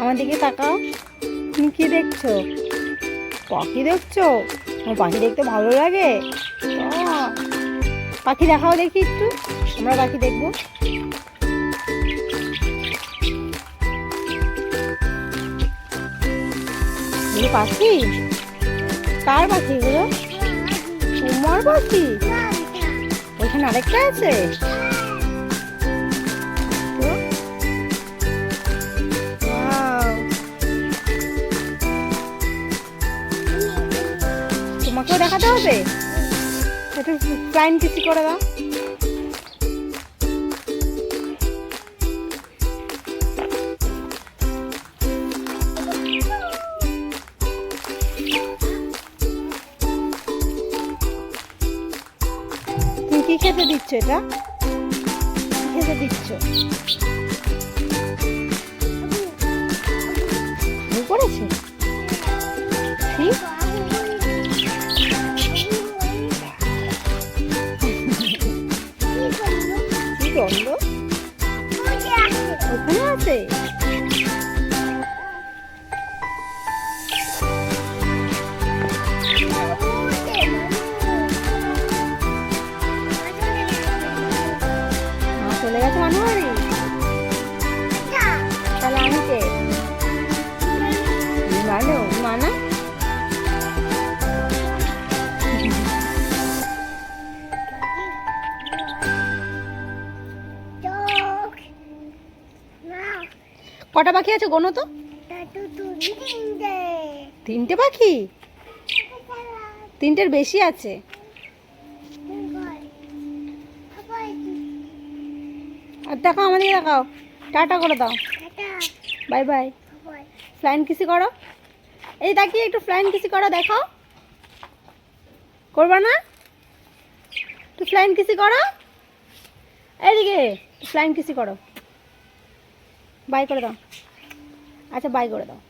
আমার দিকে তাকাও। তুমি কি দেখছ? পাখি দেখছ? আমার পাখি দেখতে ভালো লাগে। পাখি দেখাও দেখি একটু। আমরা পাখি দেখব। পাখি? কার পাখি এগুলো? তোমার পাখি? ওইখানে আরেকটা আছে? তোমাকেও দেখাতে হবে? একটু ফ্লাইন কিসি করে দাও। কি খেতে দিচ্ছ এটা? খেতে দিচ্ছ? গন্ধ ওখানে আছে? চলে গেছে মানু বাড়ি তাহলে আমি কে মানা? কটা পাখি আছে গোনো তো? তিনটে। পাখি তিনটের বেশি আছে। আর দেখাও আমাদেরকে দেখাও। টাটা করে দাও। Bye bye. ফ্লাইন কিসি করো? এই তাকিয়ে একটু ফ্লাইন কিসি করো দেখাও। করবা না? একটু ফ্লাইন কিসি করো। এইদিকে ফ্লাইন কিসি করো। বাই করে দাও। আচ্ছা বাই করে দাও।